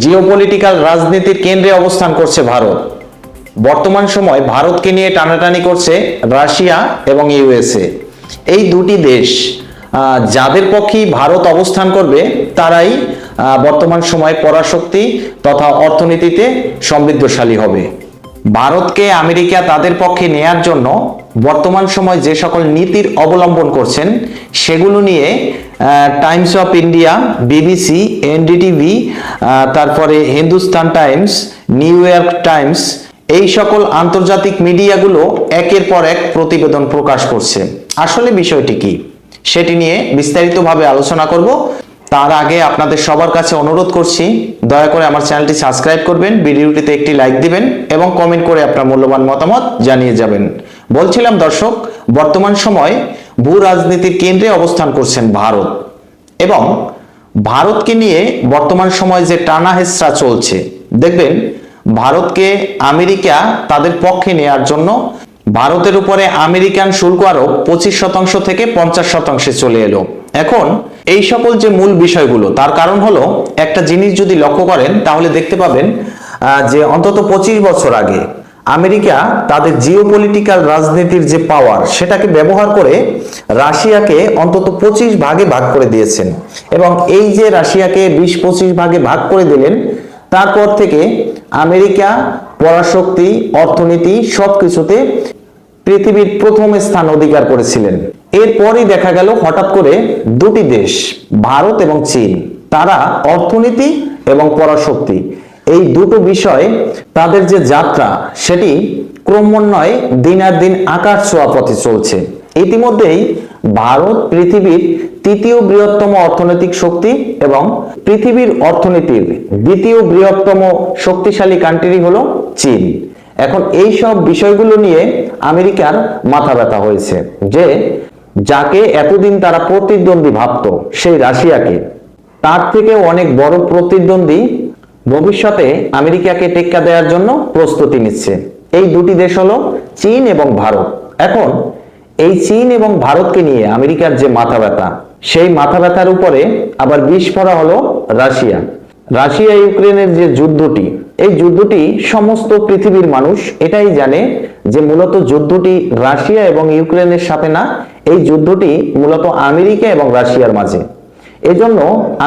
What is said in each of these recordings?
Geopolitical রাজনীতির কেন্দ্রে অবস্থান করছে ভারত। বর্তমান সময় ভারতকে নিয়ে টানাটানি করছে রাশিয়া এবং ইউএসএ। এই দুটি দেশ যাদের পক্ষেই ভারত অবস্থান করবে, তারাই বর্তমান সময় পরাশক্তি তথা অর্থনীতিতে সমৃদ্ধশালী হবে। ভারতকে আমেরিকা তাদের পক্ষে নেয়ার জন্য বর্তমান সময় যে সকল নীতির অবলম্বন করছেন, সেগুলো নিয়ে Times of India BBC NDTV তারপরে Hindustan Times New York Times এই সকল আন্তর্জাতিক মিডিয়াগুলো একের পর এক প্রতিবেদন প্রকাশ করছে। আসলে বিষয়টি কি? সেটি নিয়ে বিস্তারিতভাবে আলোচনা করব। তার আগে আপনাদের সবার কাছে অনুরোধ করছি, দয়া করে আমার চ্যানেলটি সাবস্ক্রাইব করবেন, ভিডিওটিতে একটি লাইক দিবেন এবং কমেন্ট করে আপনার মূল্যবান মতামত জানিয়ে যাবেন। বলছিলাম দর্শক, বর্তমান সময় ভূ রাজনীতির কেন্দ্রে অবস্থান করছেন ভারত এবং ভারতকে নিয়ে বর্তমান সময় যে টানা হেসরা চলছে, দেখবেন ভারতকে আমেরিকা তাদের পক্ষে নেয়ার জন্য ভারতের উপরে আমেরিকান শুল্ক আরও পঁচিশ শতাংশ থেকে পঞ্চাশ শতাংশে চলে এলো। এখন এই সকল যে মূল বিষয়গুলো, তার কারণ হলো একটা জিনিস যদি লক্ষ্য করেন, তাহলে দেখতে পাবেন যে অন্তত পঁচিশ বছর আগে আমেরিকা তাদের জিওপলিটিক্যাল রাজনীতির যে পাওয়ার সেটাকে ব্যবহার করে রাশিয়াকে অন্তত পঁচিশ ভাগে ভাগ করে দিয়েছেন। এবং এই যে রাশিয়াকে বিশ পঁচিশ ভাগে ভাগ করে দিলেন, তারপর থেকে আমেরিকা, পরাশক্তি, অর্থনীতি সবকিছুতে পৃথিবীর প্রথম স্থান অধিকার করেছিলেন। এরপরই দেখা গেল হঠাৎ করে দুটি দেশ, ভারত এবং চীন, তারা অর্থনীতি এবং পরাশক্তি। এই দুটো বিষয় তাদের যে যাত্রা, সেটি ক্রমান্বয়ে দিন আর দিন আকাশ ছোঁয়া পথে চলছে। ইতিমধ্যেই ভারত পৃথিবীর তৃতীয় বৃহত্তম অর্থনৈতিক শক্তি এবং পৃথিবীর অর্থনীতির দ্বিতীয় বৃহত্তম শক্তিশালী কান্ট্রি হলো চীন। এখন এই সব বিষয়গুলো নিয়ে আমেরিকার মাথা ব্যথা হয়েছে যে, যাকে এতদিন তারা প্রতিদ্বন্দ্বী ভাবত, সেই রাশিয়াকে, তার থেকে অনেক বড় প্রতিদ্বন্দ্বী ভবিষ্যতে আমেরিকাকে টেক্কা দেওয়ার জন্য প্রস্তুতি নিচ্ছে। এই দুটি দেশ হলো চীন এবং ভারত। এখন, এই চীন এবং ভারতকে নিয়ে আমেরিকার যে মাথা ব্যথা, সেই মাথা ব্যথার উপরে আবার বিষ পড়া হলো রাশিয়া। রাশিয়া ইউক্রেনের যে যুদ্ধটি, এই যুদ্ধটি সমস্ত পৃথিবীর মানুষ এটাই জানে যে মূলত যুদ্ধটি রাশিয়া এবং ইউক্রেনের সাথে না, এই যুদ্ধটি মূলত আমেরিকা এবং রাশিয়ার মাঝে। এজন্য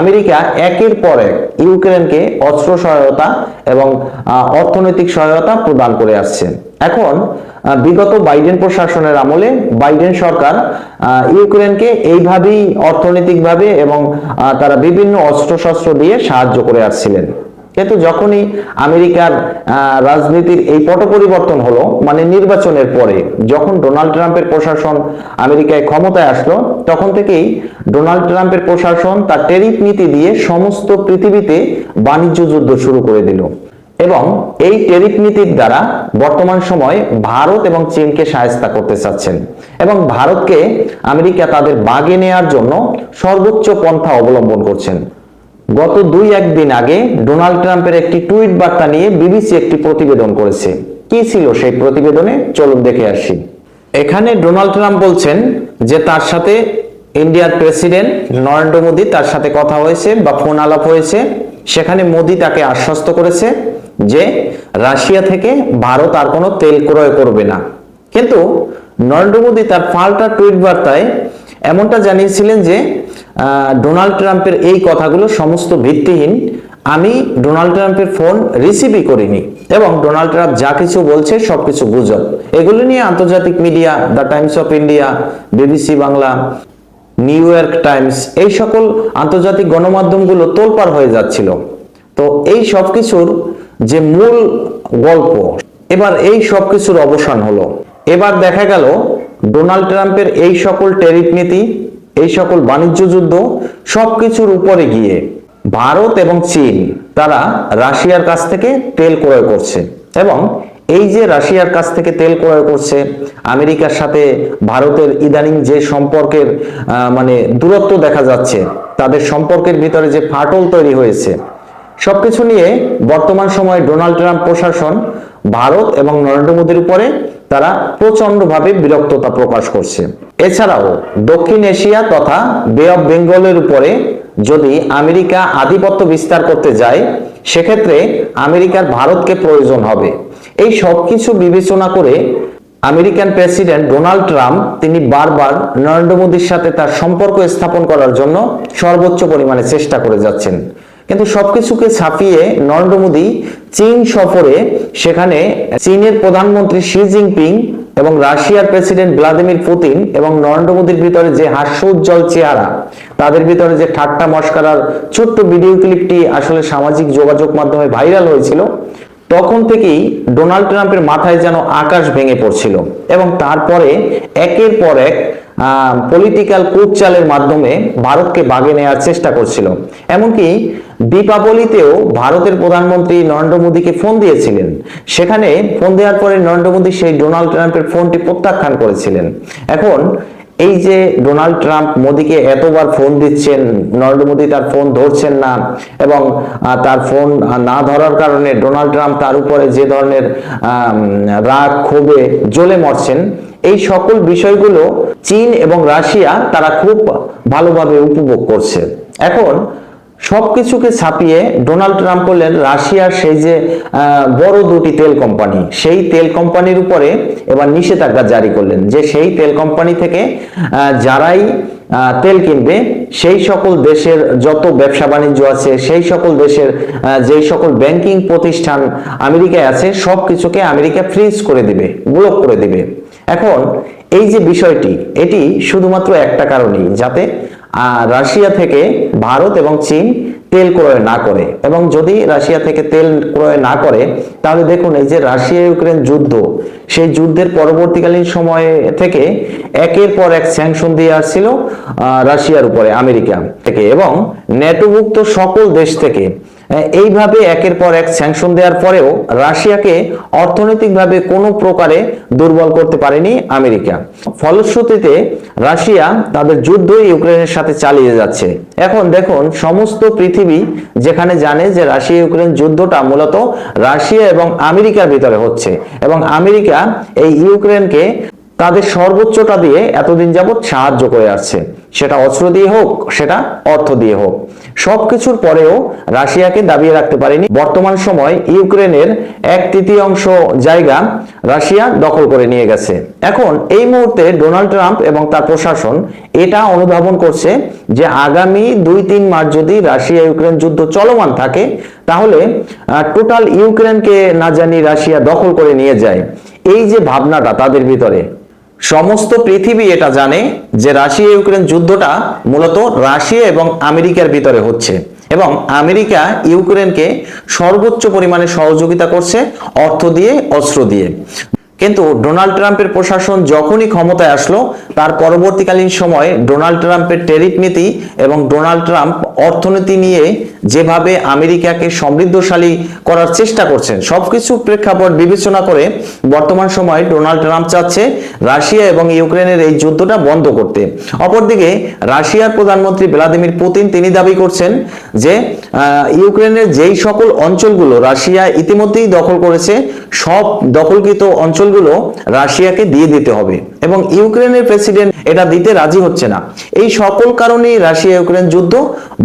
আমেরিকা একের পর এক ইউক্রেনকে অস্ত্র সহায়তা এবং অর্থনৈতিক সহায়তা প্রদান করে আসছে। এখন বিগত বাইডেন প্রশাসনের আমলে বাইডেন সরকার ইউক্রেনকে এইভাবেই অর্থনৈতিকভাবে এবং তারা বিভিন্ন অস্ত্রশস্ত্র দিয়ে সাহায্য করে আসছিলেন। কিন্তু যখনই আমেরিকার রাজনীতির এই পট পরিবর্তন হলো মানে নির্বাচনের পরে, যখন ডোনাল্ড ট্রাম্পের প্রশাসন আমেরিকায় ক্ষমতায় আসলো, তখন থেকেই ডোনাল্ড ট্রাম্পের প্রশাসন তার টেরিফ নীতি দিয়ে সমস্ত পৃথিবীতে বাণিজ্য যুদ্ধ শুরু করে দিল। এবং এই টেরিফ নীতির দ্বারা বর্তমান সময় ভারত এবং চীনকে সায়স্তা করতে চাচ্ছেন। এবং ভারতকে আমেরিকা তাদের বাগে নেয়ার জন্য সর্বোচ্চ পন্থা অবলম্বন করছেন। গত দুই একদিন আগে ডোনাল্ড ট্রাম্পের একটি টুইট বার্তা নিয়ে বিবিসি একটি প্রতিবেদন করেছে। কি ছিল সেই প্রতিবেদনে? চলুন দেখে আসি। এখানে ডোনাল্ড ট্রাম্প বলছেন যে তার সাথে ইন্ডিয়ার প্রেসিডেন্ট নরেন্দ্র মোদী তার সাথে কথা হয়েছে বা ফোন আলাপ হয়েছে। সেখানে মোদী তাকে আশ্বস্ত করেছে যে রাশিয়া থেকে ভারত আর কোনো তেল ক্রয় করবে না। কিন্তু নরেন্দ্র মোদী তার পাল্টা টুইট বার্তায় এমনটা জানিয়েছিলেন যে ডোনাল্ড ট্রাম্পের এই কথাগুলো সমস্ত ভিত্তিহীন। আমি ডোনাল্ড ট্রাম্পের ফোন রিসিভই করিনি এবং ডোনাল্ড ট্রাম্প যা কিছু বলছে সবকিছু গুজব। এগুলো নিয়ে আন্তর্জাতিক media, the Times of India, BBC Bangla, New York Times, এই সকল আন্তর্জাতিক গণমাধ্যমগুলো তোলপাড় হয়ে যাচ্ছিল। তো এই সব কিছুর যে মূল গল্প, এবার এই সব কিছুর অবসান হলো। এবার দেখা গেল, ডোনাল্ড ট্রাম্পের এই সকল টেরিফ নীতি এই সকল বাণিজ্য যুদ্ধ সবকিছুর উপরে গিয়ে ভারত এবং চীন তারা রাশিয়ার কাছ থেকে তেল ক্রয় করছে এবং এই যে রাশিয়ার কাছ থেকে তেল ক্রয় করছে, আমেরিকার সাথে ভারতের ইদানিং যে সম্পর্কের মানে দূরত্ব দেখা যাচ্ছে, তাদের সম্পর্কের ভিতরে যে ফাটল তৈরি হয়েছে, সবকিছু নিয়ে বর্তমান সময়ে ডোনাল্ড ট্রাম্প প্রশাসন ভারত এবং নরেন্দ্র মোদীর উপরে তারা প্রচন্ডভাবে বিরক্ততা প্রকাশ করছে। এছাড়াও দক্ষিণ এশিয়া তথা বে অফ বেঙ্গলের উপরে যদি আমেরিকা আধিপত্য বিস্তার করতে যায়, সেক্ষেত্রে আমেরিকার ভারতকে প্রয়োজন হবে। এই সব কিছু বিবেচনা করে আমেরিকান প্রেসিডেন্ট ডোনাল্ড ট্রাম্প তিনি বারবার নরেন্দ্র মোদীর সাথে তার সম্পর্ক স্থাপন করার জন্য সর্বোচ্চ পরিমাণে চেষ্টা করে যাচ্ছেন। কিন্তু সবকিছুকে ছাপিয়ে নরেন্দ্র মোদী চীন সফরে, সেখানে চীনের প্রধানমন্ত্রী শি জিনপিং এবং রাশিয়ার প্রেসিডেন্ট ভ্লাদিমির পুতিন এবং নরেন্দ্র মোদীর ভিতরে যে হাস্যোজ্জ্বল চেহারা, তাদের ভিতরে যে ঠাট্টা মস্কারার ছোট্ট ভিডিও ক্লিপটি আসলে সামাজিক যোগাযোগ মাধ্যমে ভাইরাল হয়েছিল, তখন থেকেই ডোনাল্ড ট্রাম্পের মাথায় যেন আকাশ ভেঙে পড়ছিল এবং তারপরে একের পর এক পলিটিক্যাল কুটচালের মাধ্যমে ভারতকে বাগে নেওয়ার চেষ্টা করছিল। এমনকি দীপাবলিতেও ভারতের প্রধানমন্ত্রী নরেন্দ্র মোদীকে ফোন দিয়েছিলেন। সেখানে ফোন দেওয়ার পরে নরেন্দ্র মোদী সেই ডোনাল্ড ট্রাম্পের ফোনটি প্রত্যাখ্যান করেছিলেন। এখন এই যে ডোনাল্ড ট্রাম্প মোদীকে এতবার ফোন দিচ্ছেন, নরেন্দ্র মোদী তার ফোন ধরছেন না, এবং তার ফোন না ধরার কারণে ডোনাল্ড ট্রাম্প তার উপরে যে ধরনের রাগ, ক্ষোভে জ্বলে মরছেন, এই সকল বিষয়গুলো চীন এবং রাশিয়া তারা খুব ভালোভাবে উপভোগ করছে। এখন সবকিছুকে ছাপিয়ে ডোনাল্ড ট্রাম্প বললেন, রাশিয়ার সেই যে বড় দুটি তেল কোম্পানি, সেই তেল কোম্পানির উপরে এবার নিষেধাজ্ঞা জারি করলেন যে সেই তেল কোম্পানি থেকে যারাই তেল কিনবে, সেই সকল দেশের যত ব্যবসা বাণিজ্য আছে, সেই সকল দেশের যেই সকল ব্যাংকিং প্রতিষ্ঠান আমেরিকায় আছে সব কিছুকে আমেরিকা ফ্রিজ করে দিবে ব্লক করে দিবে। এখন এই যে বিষয়টি, এটি শুধুমাত্র একটা কারণেই, যাতে রাশিয়া থেকে ভারত এবং চীন তেল ক্রয় না করে। এবং যদি রাশিয়া থেকে তেল ক্রয় না করে, তাহলে দেখুন এই যে রাশিয়া ইউক্রেন যুদ্ধ, সেই যুদ্ধের পরবর্তীকালীন সময়ে থেকে একের পর এক স্যাংশন দিয়ে আসছিল রাশিয়ার উপরে, আমেরিকা থেকে। এবং নেটোভুক্ত সকল দেশ থেকে এইভাবে একের পর এক স্যাংশন দেওয়ার পরেও রাশিয়াকে অর্থনৈতিকভাবে কোনো প্রকারে দুর্বল করতে পারেনি আমেরিকা। ফলশ্রুতিতে রাশিয়া তাদের যুদ্ধ ইউক্রেনের সাথে চালিয়ে যাচ্ছে। এখন দেখুন, সমস্ত পৃথিবী যেখানে জানে যে রাশিয়া ইউক্রেন যুদ্ধটা মূলত রাশিয়া এবং আমেরিকার ভিতরে হচ্ছে এবং আমেরিকা এই ইউক্রেনকে তাদের সর্বোচ্চটা দিয়ে এতদিন যাবৎ সাহায্য করে আসছে। সেটা অস্ত্র দিয়ে হোক, সেটা অর্থ দিয়ে হোক। সবকিছুর পরেও রাশিয়াকে দাবিয়ে রাখতে পারেনি বর্তমান সময় ইউক্রেনের এক তৃতীয়াংশ জায়গা রাশিয়া দখল করে নিয়ে গেছে। এখন এই মুহূর্তে ডোনাল্ড ট্রাম্প এবং তার প্রশাসন এটা অনুধাবন করছে যে আগামী দুই তিন মাস যদি রাশিয়া ইউক্রেন যুদ্ধ চলমান থাকে, তাহলে টোটাল ইউক্রেনকে না জানি রাশিয়া দখল করে নিয়ে যায়। এই যে ভাবনাটা তাদের ভিতরে সমস্ত পৃথিবী এটা জানে যে রাশিয়া ইউক্রেন যুদ্ধটা মূলত রাশিয়া এবং আমেরিকার ভিতরে হচ্ছে এবং আমেরিকা ইউক্রেনকে সর্বোচ্চ পরিমাণে সহযোগিতা করছে অর্থ দিয়ে, অস্ত্র দিয়ে। কিন্তু ডোনাল্ড ট্রাম্পের প্রশাসন যখনই ক্ষমতায় আসলো, তার পরবর্তীকালীন সময়ে ডোনাল্ড ট্রাম্পের টেরিফ নীতি এবং ডোনাল্ড ট্রাম্প অর্থনীতি নিয়ে যেভাবে আমেরিকাকে সমৃদ্ধশালী করার চেষ্টা করছেন, সবকিছু প্রেক্ষাপট বিবেচনা করে বর্তমান সময়ে ডোনাল্ড ট্রাম্প চাচ্ছে রাশিয়া এবং ইউক্রেনের এই যুদ্ধটা বন্ধ করতে। অপরদিকে রাশিয়ার প্রধানমন্ত্রী ভ্লাদিমির পুতিন তিনি দাবি করছেন যে ইউক্রেনের যেই সকল অঞ্চলগুলো রাশিয়া ইতিমধ্যেই দখল করেছে, সব দখলকৃত অঞ্চলগুলো রাশিয়াকে দিয়ে দিতে হবে। এবং ইউক্রেনের প্রেসিডেন্ট এটা দিতে রাজি হচ্ছে না। এই সকল কারণেই রাশিয়া ইউক্রেন যুদ্ধ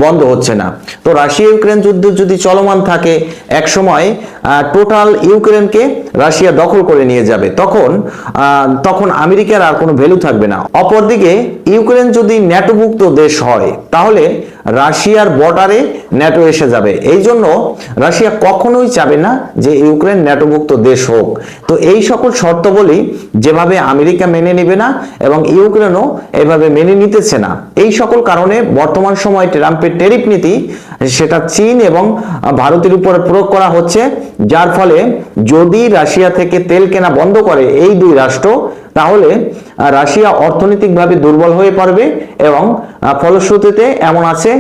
বন্ধ হচ্ছে না। তো রাশিয়া ইউক্রেন যুদ্ধ যদি চলমান থাকে, এক সময় টোটাল ইউক্রেনকে রাশিয়া দখল করে নিয়ে যাবে। তখন তখন আমেরিকার আর কোনো ভ্যালু থাকবে না। অপরদিকে, ইউক্রেন যদি ন্যাটোভুক্ত দেশ হয়, তাহলে রাশিয়ার বর্ডারে ন্যাটো এসে যাবে। এই জন্য রাশিয়া কখনোই চাবে না যে ইউক্রেন ন্যাটোভুক্ত দেশ হোক। তো এই সকল শর্তাবলী যেভাবে আমেরিকা মেনে নেবে না এবং ইউক্রেনও এভাবে মেনে নিতেছে না। এই সকল কারণে বর্তমান সময় ট্রাম্পের টেরিফ নীতি, সেটা চীন এবং ভারতের উপরে প্রয়োগ করা হচ্ছে, যার ফলে যদি রাশিয়া থেকে তেল কেনা বন্ধ করে এই দুই রাষ্ট্র, তাহলে রাশিয়া অর্থনৈতিকভাবে দুর্বল হয়ে পড়বে এবং ফলশ্রুতিতে এমন আছে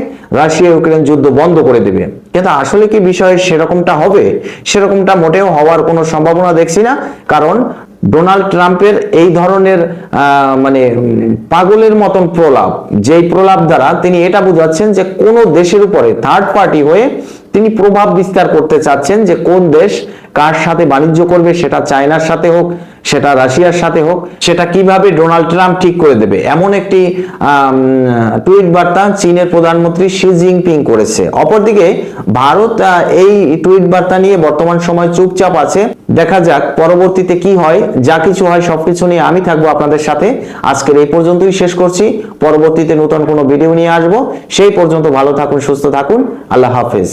রাশিয়া ইউক্রেন যুদ্ধ বন্ধ করে দেবে। কিন্তু আসলে কি বিষয়ে সেরকমটা হবে? সেরকমটা মোটেও হওয়ার কোনো সম্ভাবনা দেখছি না, কারণ ডোনাল্ড ট্রাম্পের এই ধরনের মানে পাগলের মতন প্রলাপ, যেই প্রলাপ দ্বারা তিনি এটা বোঝাচ্ছেন যে কোনো দেশের উপরে থার্ড পার্টি হয়ে তিনি প্রভাব বিস্তার করতে চাচ্ছেন যে কোন দেশ কার সাথে বাণিজ্য করবে, সেটা চায়নার সাথে হোক, সেটা রাশিয়ার সাথে হোক, সেটা কীভাবে ডোনাল্ড ট্রাম্প ঠিক করে দেবে? এমন একটি টুইট বার্তা চীনের প্রধানমন্ত্রী শি জিনপিং করেছে। অপরদিকে ভারত এই টুইট বার্তা নিয়ে বর্তমান সময় চুপচাপ আছে। দেখা যাক পরবর্তীতে কি হয়, যা কিছু হয় সবকিছু নিয়ে আমি থাকব আপনাদের সাথে। আজকের এই পর্যন্তই শেষ করছি। পরবর্তীতে নতুন কোনো ভিডিও নিয়ে আসব। সেই পর্যন্ত ভালো থাকুন, সুস্থ থাকুন। আল্লাহ হাফেজ।